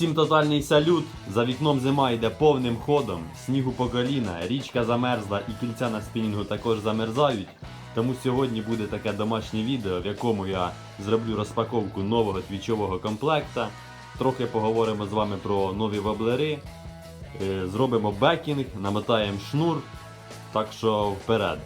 Всім тотальний салют. За вікном зима йде повним ходом. Снігу по коліна, річка замерзла і кільця на спінінгу також замерзають. Тому сьогодні буде таке домашнє відео, в якому я зроблю розпаковку нового твічового комплекта. Трохи поговоримо з вами про нові воблери. Е, Зробимо бекінг, намотаємо шнур. Так що вперед.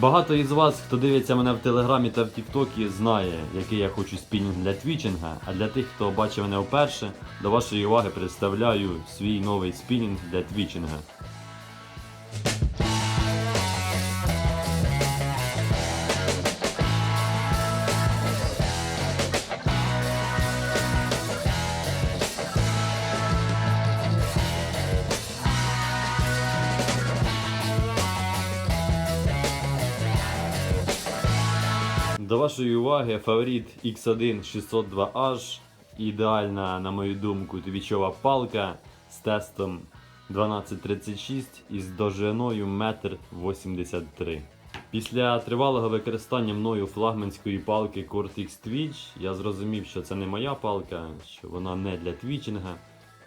Багато із вас, хто дивиться мене в Телеграмі та в Тіктокі, знає, який я хочу спінінг для твічинга. А для тих, хто бачив мене вперше, до вашої уваги представляю свій новий спінінг для твічинга. До вашої уваги фаворит X1 602H. Ідеальна, на мою думку, твічова палка з тестом 1236 із довжиною 1,83 м. Після тривалого використання мною флагманської палки Cortex Twitch я зрозумів, що це не моя палка, що вона не для твічинга.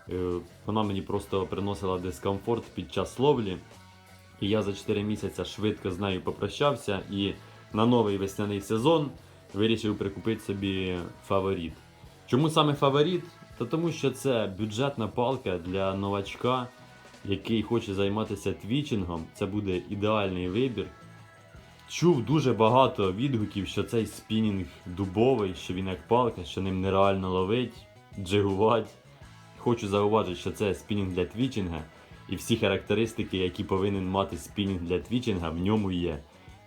Е, Вона мені просто приносила дискомфорт під час ловлі. І я за 4 місяці швидко з нею попрощався і на новий весняний сезон вирішив прикупити собі фаворит. Чому саме фаворит? Та тому що це бюджетна палка для новачка, який хоче займатися твічингом. Це буде ідеальний вибір. Чув дуже багато відгуків, що цей спінінг дубовий, що він як палка, що ним нереально ловить, джигувати. Хочу зауважити, що це спінінг для твічинга, і всі характеристики, які повинен мати спінінг для твічинга, в ньому є.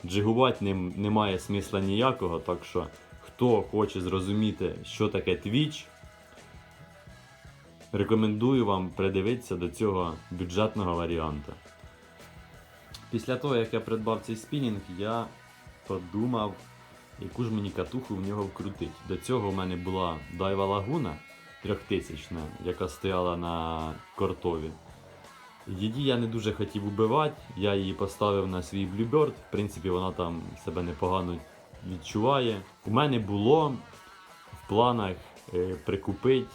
Джигувати ним немає смисла ніякого, так що хто хоче зрозуміти, що таке твіч, рекомендую вам придивитися до цього бюджетного варіанту. Після того, як я придбав цей спінінг, я подумав, яку ж мені катуху в нього вкрутить. До цього в мене була Дайва Лагуна 3000, яка стояла на кортові. Її я не дуже хотів убивати, я її поставив на свій Bluebird, в принципі, вона там себе непогано відчуває. У мене було в планах е, прикупити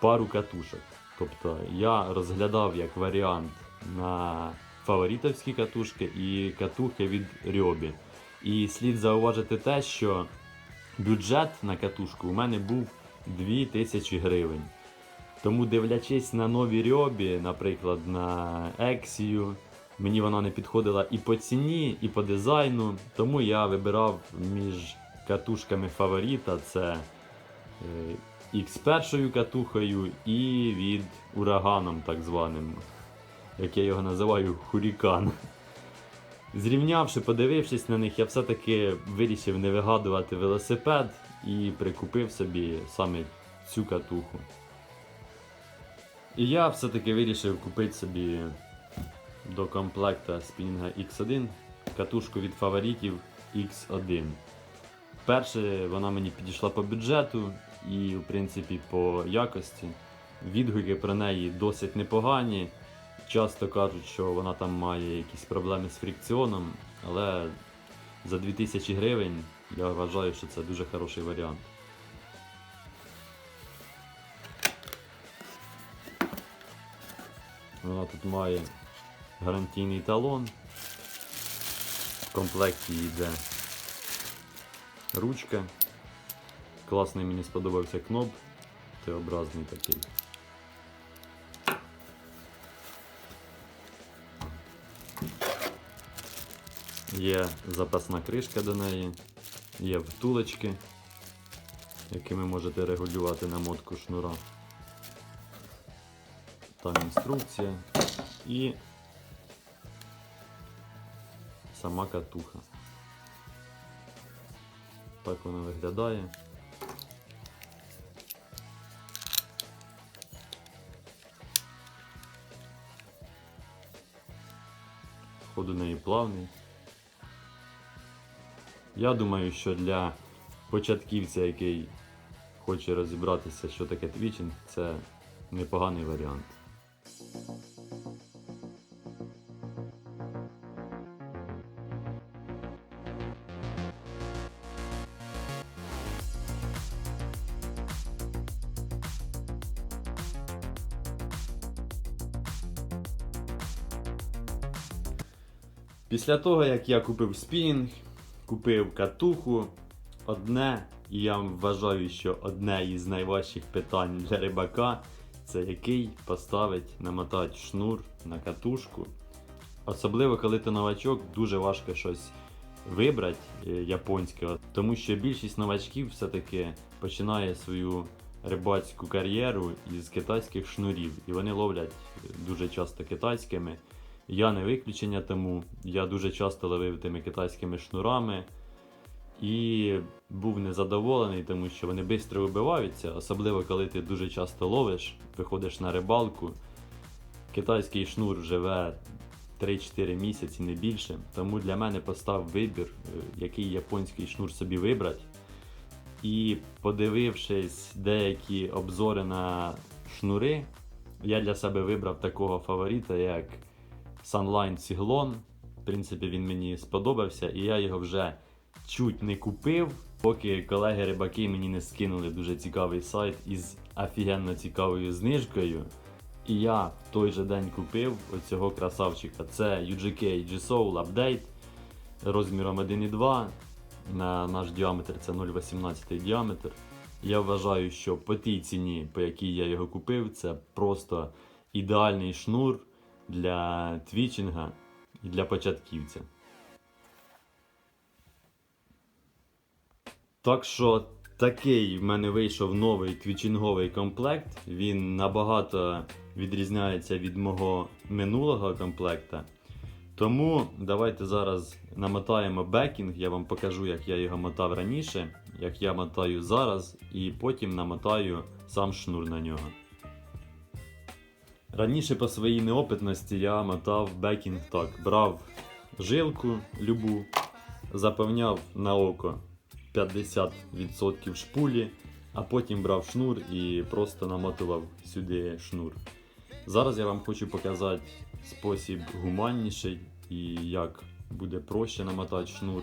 пару катушок. Тобто я розглядав як варіант на фаворитовські катушки і катухи від Рьобі. І слід зауважити те, що бюджет на катушку у мене був 2000 гривень. Тому, дивлячись на нові рьобі, наприклад, на Ексію, мені вона не підходила і по ціні, і по дизайну. Тому я вибирав між катушками фаворита це е, X1 катухою і від ураганом, так званим, як я його називаю, хурікан. Зрівнявши, подивившись на них, я все-таки вирішив не вигадувати велосипед і прикупив собі саме цю катуху. І я все-таки вирішив купити собі до комплекта спінінга X1 катушку від фаворитів X1. Перше, вона мені підійшла по бюджету і, в принципі, по якості. Відгуки про неї досить непогані. Часто кажуть, що вона там має якісь проблеми з фрикціоном, але за 2000 гривень я вважаю, що це дуже хороший варіант. Вона тут має гарантійний талон. В комплекті йде ручка. Класний мені сподобався кноп, Т-образний такий. Є запасна кришка до неї, є втулочки, якими можете регулювати намотку шнура. Там інструкція і сама катуха. Так вона виглядає. Ход у неї плавний. Я думаю, що для початківця, який хоче розібратися, що таке твічинг, це непоганий варіант. Після того, як я купив спінінг, купив катуху, одне, і я вважаю, що одне із найважчих питань для рибака це який поставить намотати шнур на катушку. Особливо, коли ти новачок, дуже важко щось вибрати е, японське, тому що більшість новачків все-таки починає свою рибацьку кар'єру із китайських шнурів, і вони ловлять е, дуже часто китайськими. Я не виключення тому. Я дуже часто ловив тими китайськими шнурами і був незадоволений, тому що вони швидко вибиваються, особливо коли ти дуже часто ловиш, виходиш на рибалку. Китайський шнур живе 3-4 місяці, не більше. Тому для мене постав вибір, е, який японський шнур собі вибрати. І подивившись деякі обзори на шнури, я для себе вибрав такого фаворита, як Sunline Cyclone. В принципі, він мені сподобався, і я його вже чуть не купив, поки колеги-рибаки мені не скинули дуже цікавий сайт із офігенно цікавою знижкою. І я в той же день купив оцього красавчика. Це UGK G-Soul Update розміром 1,2. На наш діаметр це 0,18 діаметр. Я вважаю, що по тій ціні, по якій я його купив, це просто ідеальний шнур для твічинга і для початківця. Так що такий в мене вийшов новий твічинговий комплект. Він набагато відрізняється від мого минулого комплекта. Тому давайте зараз намотаємо бекінг. Я вам покажу, як я його мотав раніше, як я мотаю зараз, і потім намотаю сам шнур на нього. Раніше по своїй неопитності я мотав бекінг так. Брав жилку любу, заповняв на око 50% шпулі, а потім брав шнур і просто намотував сюди шнур. Зараз я вам хочу показати спосіб гуманніший і як буде проще намотати шнур.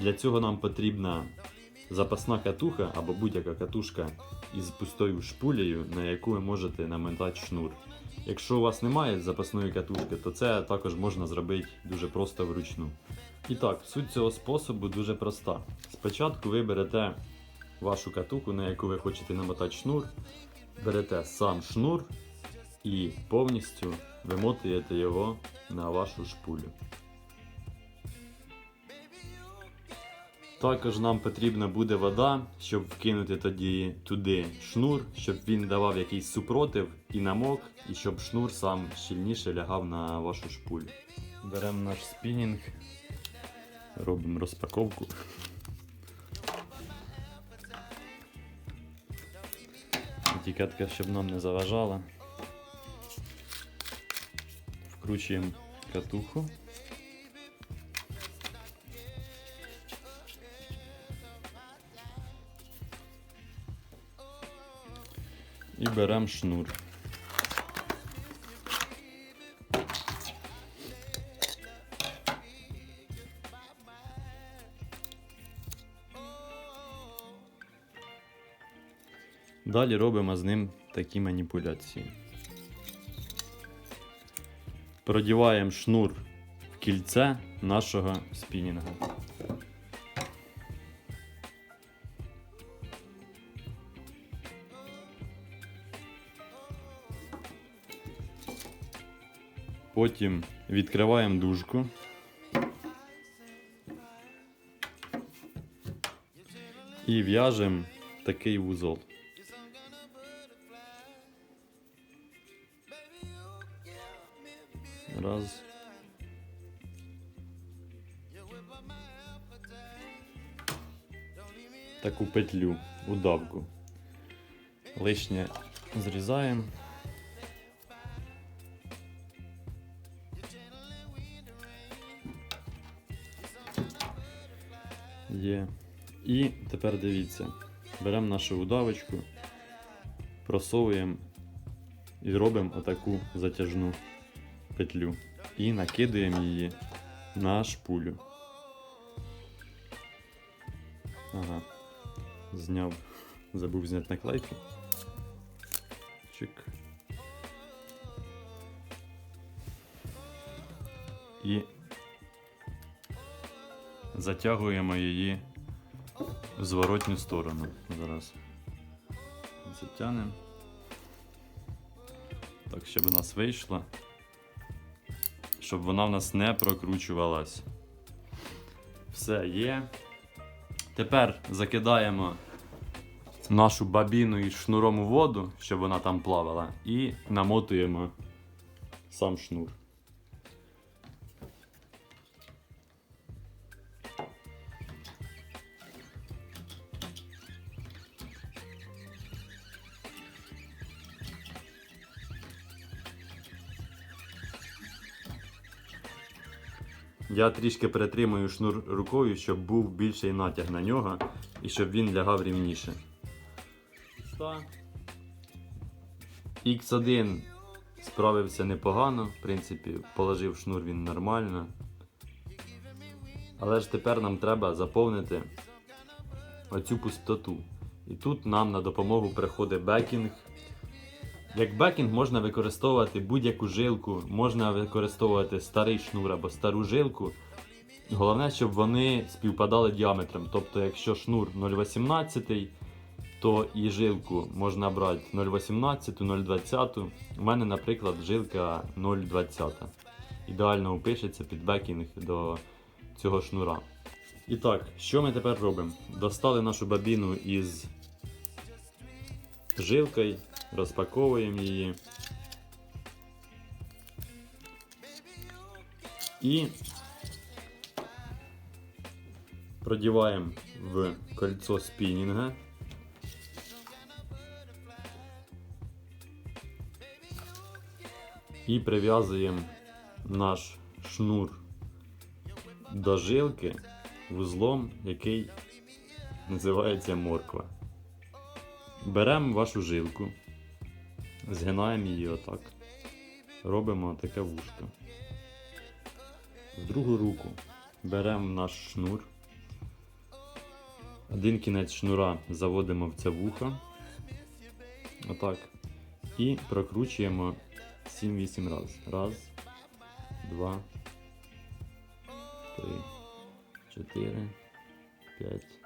Для цього нам потрібна запасна катуха або будь-яка катушка із пустою шпулею, на яку ви можете намотати шнур. Якщо у вас немає запасної катушки, то це також можна зробити дуже просто вручну. І так, суть цього способу дуже проста. Спочатку ви берете вашу катуху, на яку ви хочете намотати шнур, берете сам шнур і повністю вимотуєте його на вашу шпулю. Також нам потрібна буде вода, щоб вкинути тоді туди шнур, щоб він давав якийсь супротив і намок, і щоб шнур сам щільніше лягав на вашу шпулю. Беремо наш спінінг, робимо розпаковку. Етикетка, щоб нам не заважала. Вкручуємо катуху. І беремо шнур. Далі робимо з ним такі маніпуляції. Продіваємо шнур в кільце нашого спінінга. Потім відкриваємо дужку. І в'яжемо такий вузол. Раз. Таку петлю, удавку. Лишнє зрізаємо. Є. І тепер дивіться, беремо нашу удавочку, просовуємо і робимо отаку затяжну петлю. І накидуємо її на шпулю. Ага. Зняв, забув зняти наклейки. Чик. Затягуємо її в зворотню сторону. Зараз затягнемо. Так, щоб у нас вийшло. Щоб вона в нас не прокручувалась. Все є. Тепер закидаємо нашу бабіну із шнуром у воду, щоб вона там плавала, і намотуємо сам шнур. Я трішки перетримую шнур рукою, щоб був більший натяг на нього і щоб він лягав рівніше. X1 справився непогано, в принципі, положив шнур він нормально. Але ж тепер нам треба заповнити оцю пустоту. І тут нам на допомогу приходить бекінг. Як бекінг можна використовувати будь-яку жилку, можна використовувати старий шнур або стару жилку. Головне, щоб вони співпадали діаметром. Тобто, якщо шнур 0,18, то і жилку можна брати 0,18, 0,20. У мене, наприклад, жилка 0,20. Ідеально упишеться під бекінг до цього шнура. І так, що ми тепер робимо? Достали нашу бабіну із жилкою, розпаковуємо її. І продіваємо в кольцо спінінга. І прив'язуємо наш шнур до жилки вузлом, який називається морква. Беремо вашу жилку, згинаємо її отак. Робимо таке вушко. В другу руку беремо наш шнур. Один кінець шнура заводимо в це вухо. Отак. І прокручуємо 7-8 раз. Раз, два, три, чотири, п'ять,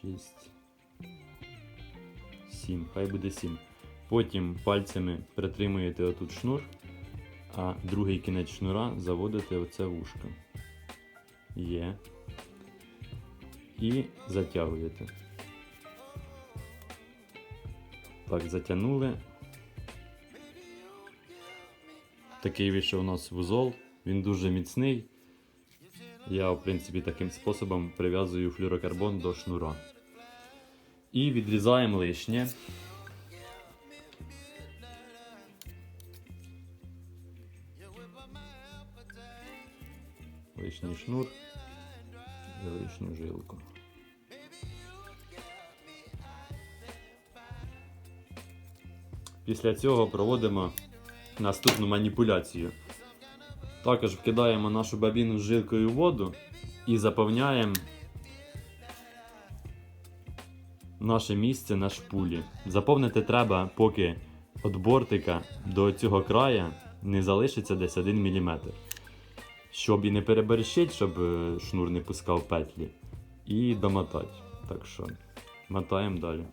шість, сім. Хай буде сім. Потім пальцями притримуєте отут шнур, а другий кінець шнура заводите в це вушко. Є. І затягуєте. Так, затягнули. Такий вийшов у нас вузол, він дуже міцний. Я, в принципі, таким способом прив'язую флюрокарбон до шнура. І відрізаємо лишнє. Лишній шнур і лишню жилку. Після цього проводимо наступну маніпуляцію. Також вкидаємо нашу бабіну з жилкою в воду і заповняємо наше місце на шпулі. Заповнити треба, поки від бортика до цього края не залишиться десь 1 мм. Щоб і не переборщить, щоб е, шнур не пускав петлі. І домотати. Так що, мотаємо далі.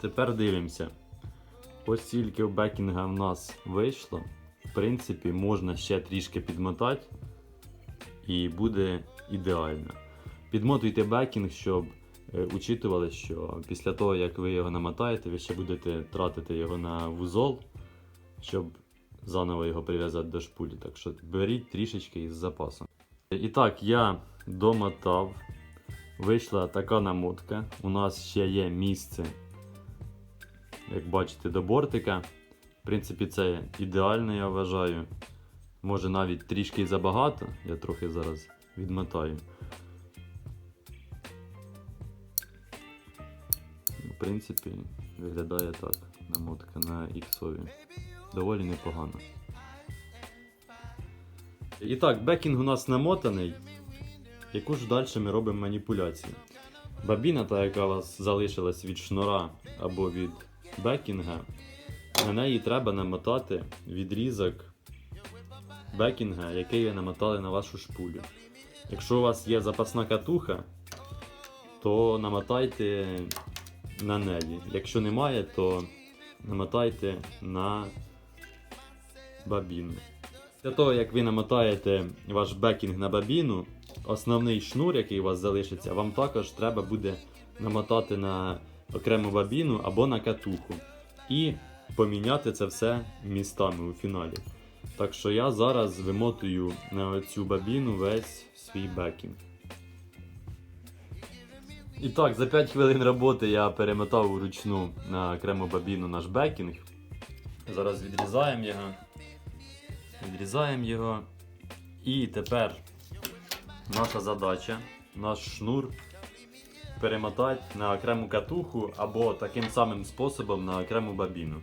Тепер дивимося. Ось тільки в бекінга в нас вийшло. Принципі, можна ще трішки підмотати і буде ідеально. Підмотуйте бекінг, щоб е, учитували, що після того, як ви його намотаєте, ви ще будете тратити його на вузол, щоб заново його прив'язати до шпулі. Так що беріть трішечки із запасом. І так, я домотав. Вийшла така намотка. У нас ще є місце як бачите, до бортика. В принципі, це ідеально, я вважаю. Може навіть трішки забагато, я трохи зараз відмотаю. В принципі, виглядає так. Намотка на іксові. Доволі непогано. І так, бекінг у нас намотаний. Яку ж далі ми робимо маніпуляцію? бабіна, та яка у вас залишилась від шнура або від бекінга, на неї треба намотати відрізок бекінга, який ви намотали на вашу шпулю. Якщо у вас є запасна катуха, то намотайте на неї. Якщо немає, то намотайте на бабіну. Для того, як ви намотаєте ваш бекінг на бабіну, основний шнур, який у вас залишиться, вам також треба буде намотати на окрему бабіну або на катуху. І поміняти це все містами у фіналі. Так що я зараз вимотую на цю бабіну весь свій бекінг. І так, за 5 хвилин роботи я перемотав вручну на окрему бабіну наш бекінг. Зараз відрізаємо його. Відрізаємо його. І тепер наша задача, наш шнур перемотати на окрему катуху або таким самим способом на окрему бабіну.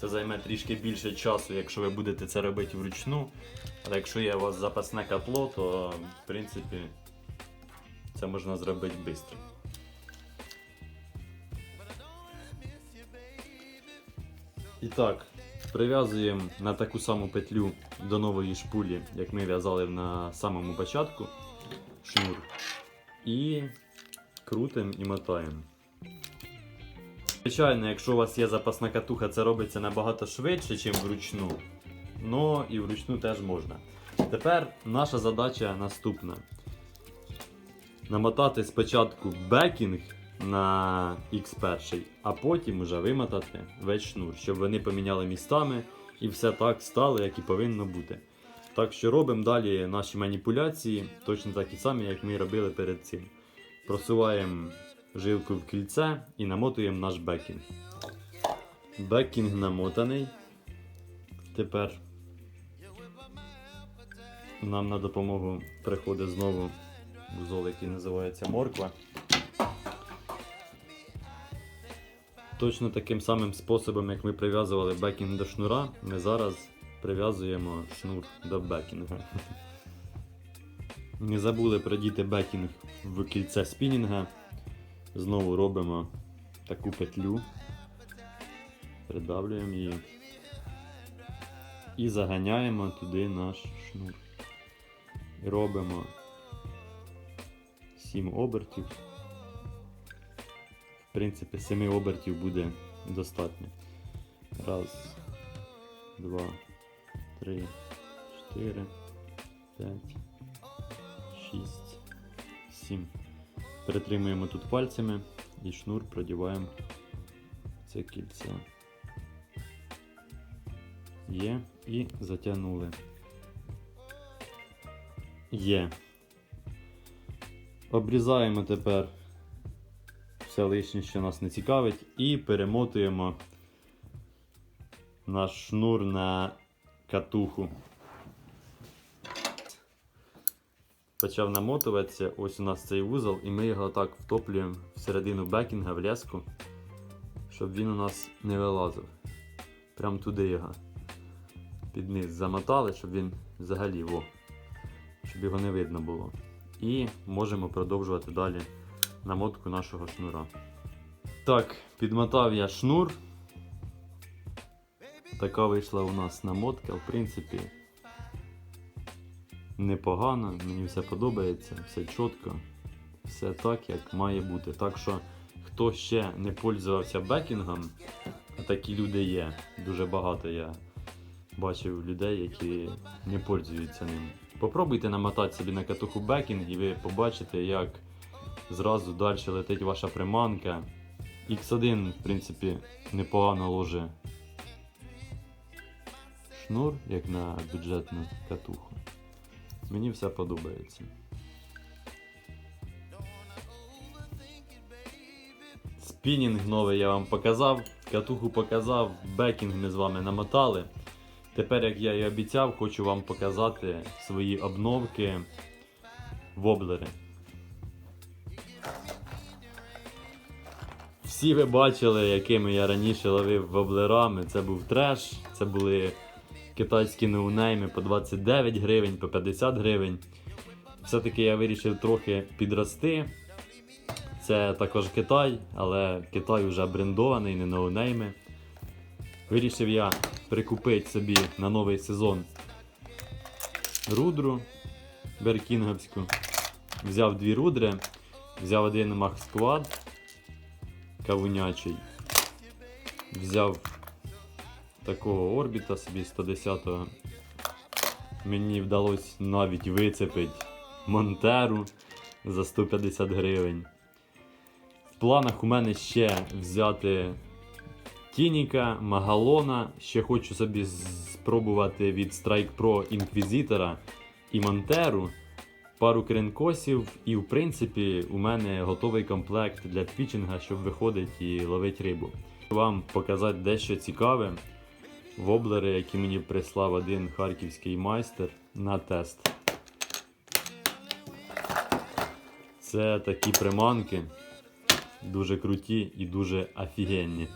Це займе трішки більше часу, якщо ви будете це робити вручну. Але якщо є у вас запасне котло, то в принципі це можна зробити швидко. І так, прив'язуємо на таку саму петлю до нової шпулі, як ми в'язали на самому початку шнур. І крутимо і мотаємо. Звичайно, якщо у вас є запасна катуха, це робиться набагато швидше, ніж вручну. Ну і вручну теж можна. Тепер наша задача наступна. Намотати спочатку бекінг на X1, а потім уже вимотати весь шнур, щоб вони поміняли містами і все так стало, як і повинно бути. Так що робимо далі наші маніпуляції, точно такі самі, як ми робили перед цим. Просуваємо жилку в кільце і намотуємо наш бекінг. Бекінг намотаний. Тепер нам на допомогу приходить знову вузол, який називається морква. Точно таким самим способом, як ми прив'язували бекінг до шнура, ми зараз прив'язуємо шнур до бекінга. Не забули продіти бекінг в кільце спінінга. Знову робимо таку петлю, придавлюємо її і заганяємо туди наш шнур. Робимо 7 обертів. В принципі, 7 обертів буде достатньо. Раз, два, три, чотири, п'ять, шість, сім. Перетримуємо тут пальцями і шнур продіваємо це кільце. Є і затягнули. Є. Обрізаємо тепер все лишнє, що нас не цікавить, і перемотуємо наш шнур на катуху. Почав намотуватися, ось у нас цей вузол, і ми його так втоплюємо всередину бекінга в леску, щоб він у нас не вилазив. Прям туди його під низ замотали, щоб він взагалі во, щоб його не видно було. І можемо продовжувати далі намотку нашого шнура. Так, підмотав я шнур. Така вийшла у нас намотка, в принципі, непогано, мені все подобається, все чітко, все так, як має бути. Так що, хто ще не пользувався бекінгом, а такі люди є, дуже багато я бачив людей, які не пользуються ним. Попробуйте намотати собі на катуху бекінг і ви побачите, як зразу далі летить ваша приманка. X1, в принципі, непогано ложе шнур, як на бюджетну катуху. Мені все подобається. Спінінг новий я вам показав, катуху показав, бекінг ми з вами намотали. Тепер, як я і обіцяв, хочу вам показати свої обновки воблери. Всі ви бачили, якими я раніше ловив воблерами. Це був треш, це були китайські ноунейми по 29 гривень, по 50 гривень. Все-таки я вирішив трохи підрости. Це також Китай, але Китай вже брендований, не ноунейми. Вирішив я прикупити собі на новий сезон рудру беркінговську. Взяв дві рудри, взяв один Squad кавунячий. Взяв такого орбіта собі 110-го. Мені вдалося навіть вицепити Монтеру за 150 гривень. В планах у мене ще взяти Тініка, Магалона. Ще хочу собі спробувати від Strike Pro Інквізитора і Монтеру. Пару кренкосів, і в принципі у мене готовий комплект для твічинга, щоб виходити і ловити рибу. Вам показати дещо цікаве. Воблери, які мені прислав один харківський майстер на тест. Це такі приманки, дуже круті і дуже офігенні.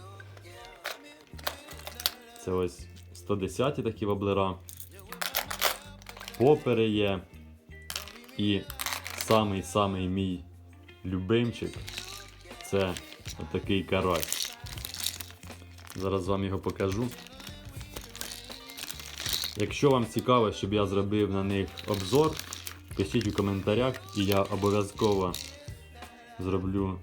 Це ось 110 ті такі воблера. Попери є. І самий-самий мій любимчик це отакий карась. Зараз вам його покажу. Якщо вам цікаво, щоб я зробив на них обзор, пишіть у коментарях і я обов'язково зроблю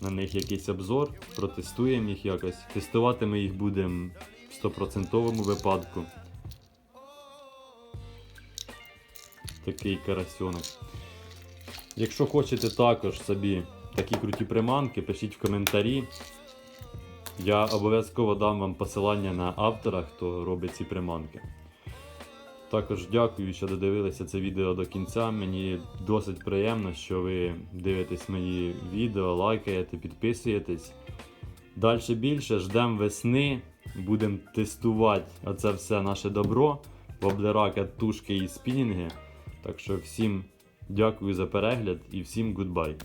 на них якийсь обзор, протестуємо їх якось. Тестувати ми їх будемо в 100% випадку. Такий карасьонок. Якщо хочете також собі такі круті приманки, пишіть в коментарі. Я обов'язково дам вам посилання на автора, хто робить ці приманки. Також дякую, що додивилися це відео до кінця. Мені досить приємно, що ви дивитесь мої відео, лайкаєте, підписуєтесь. Далі більше ждемо весни, будемо тестувати оце все наше добро, воблера, катушки і спінінги. Так що всім дякую за перегляд і всім гудбай.